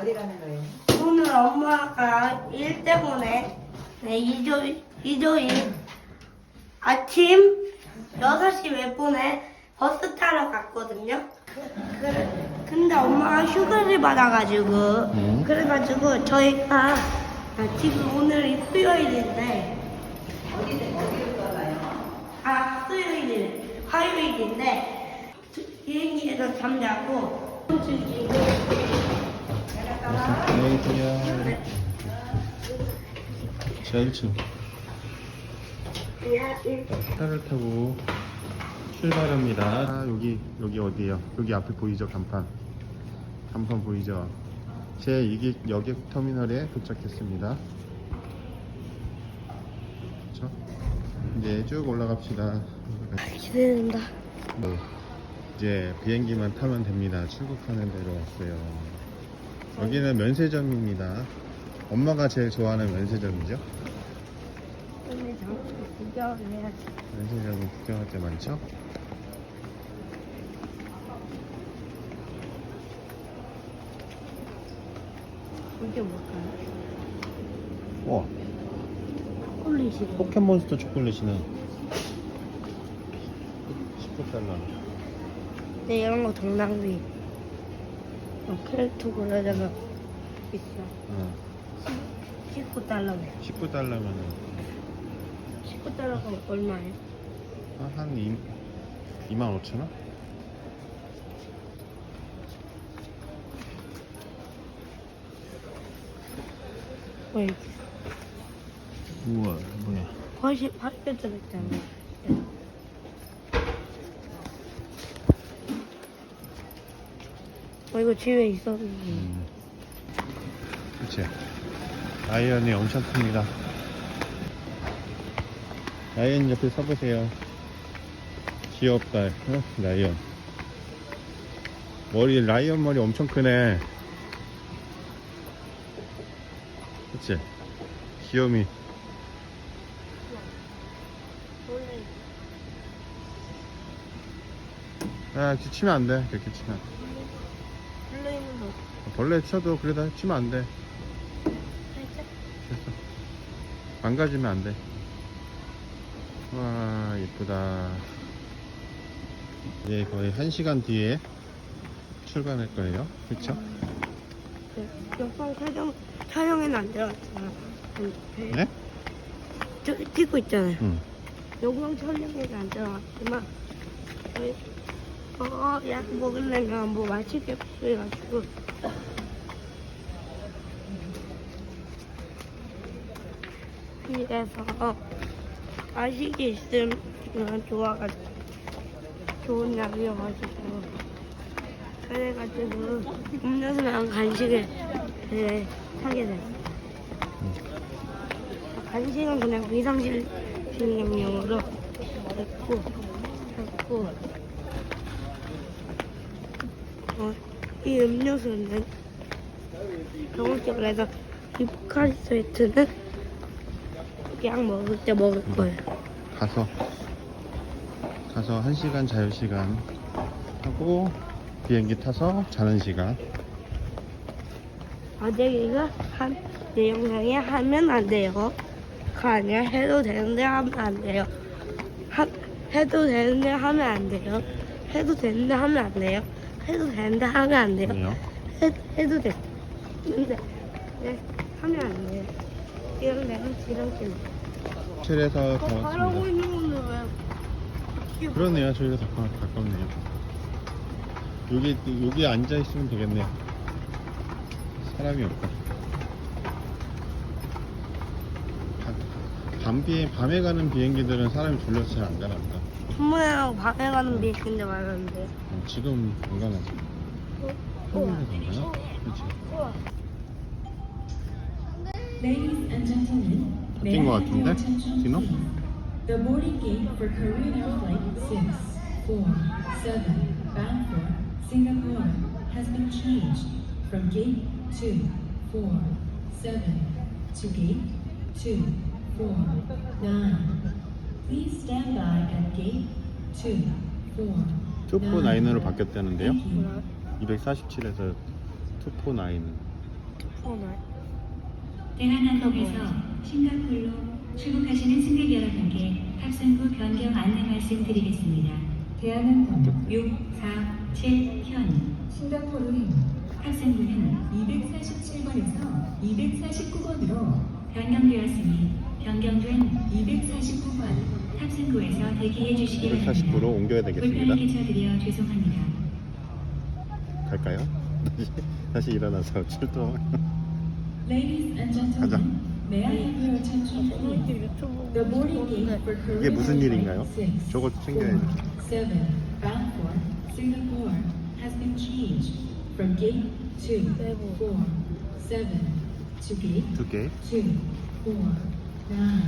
어디 가는 거예요? 오늘 엄마가 일 때문에 네, 일요일, 일요일 아침 6시 몇 분에 버스 타러 갔거든요. 그래, 근데 엄마가 휴가를 받아가지고 음. 그래가지고 저희가 아, 지금 오늘이 수요일인데 어디 어디로 가요? 아 수요일 화요일인데 비행기에서 잠자고 자, 1층. 차를 타고 출발합니다. 아, 여기, 여기 어디에요? 여기 앞에 보이죠? 간판. 간판 보이죠? 제 이기 여객 터미널에 도착했습니다. 그쵸? 이제 쭉 올라갑시다. 기대된다. 네. 이제 비행기만 타면 됩니다. 출국하는 데로 왔어요. 여기는 면세점입니다. 엄마가 제일 좋아하는 면세점이죠? 면세점은 구경할 게 많죠? 이게 뭘까요? 와, 콜리시. 포켓몬스터 초콜릿이네. 19달러. 네, 이런 거 동남비. 어, 캐릭터 그려다가 비싸. 어, 19달러네. 19달러면은 19달러가 얼마예요? 한 2, 2만 5천 원? 왜 우와, 뭐야. 훨씬 800점 있잖아. 어, 이거 집에 있었는데. 음. 그치. 라이언이 엄청 큽니다. 라이언 옆에 서보세요. 귀엽다, 어? 라이언. 머리, 라이언 머리 엄청 크네. 그치? 원래 아, 치면 안 돼. 그렇게 치면. 벌레 쳐도 그래도 치면 안 돼. 됐어. 망가지면 안 돼. 와, 예쁘다. 이제 거의 1시간 뒤에 출발할 거예요. 그쵸? 네, 영상 촬영 촬영에는 안 들어갔잖아. 근데 네? 저 찍고 있잖아요. 응. 영상 촬영에는 안 들어갔지만 저희 어, 약 먹을래가 뭐 맛있게 해가지고. 그래서 맛있게 있으면 좋아가지고 좋은 약이어가지고. 그래가지고 음료수랑 간식을 네, 사게 됐어요. 간식은 그냥 비상실 실용용으로 했고 했고 어, 이 음료수는 병원집을 해서 이 포카리 스웨트는 그냥 먹을 때 먹을 거예요. 가서, 가서 1시간 자유 시간 하고, 비행기 타서 자는 시간. 어제 이거 한, 내 영상에 하면 안 돼요. 그 아니야 해도 되는데 하면 안 돼요. 하, 해도 되는데 하면 안 돼요. 해도 되는데 하면 안 돼요. 해도 되는데 하면 안 돼요. 그래요? 해, 해도 돼. 근데 네, 하면 안 돼요. 이런 데는 지렁길. 호텔에서 다 바라고 왔습니다. 있는 건데 왜? 그러네요. 저희가 더 가- 가깝네요. 여기, 여기 앉아 있으면 되겠네요. 사람이 없다. 바- 밤 비, 밤에 가는 비행기들은 사람이 졸려서 잘 안 가나 보다. 천문에랑 밤에 가는 비행기인데 말하는데. 어, 지금 안 가나지? 평일에 가나요? 그치. Ladies and gentlemen, may 바뀐 것 I have your 같은데? attention, 디노? please? The boarding gate for Korean Air Flight 647 bound for Singapore has been changed from gate 247 to gate 249. Please stand by at gate 249. 투 포 나인으로 바뀌었다는데요? Thank you. 247에서 투포 나인. 푸어나요? 대한항공에서 싱가포르로 출국하시는 승객 여러분께 탑승구 변경 안내 말씀드리겠습니다. 대한항공 647현 싱가포르행 탑승구는 247번에서 249번으로 변경되었으니 변경된 249번 탑승구에서 대기해 주시기 바랍니다. 240으로 옮겨야 되겠습니다. 불편을 끼쳐드려 죄송합니다. 갈까요? 다시, 다시 일어나서 출동. Ladies and 가자. gentlemen, may I have your attention 이렇게 please? 유튜브 The boarding gate for 이게 무슨 일인가요? Airlines 6, 저거 챙겨야죠. 7, bound for Singapore has been changed from gate 2, 4, 7 to gate 두 개. 2, 4, 9,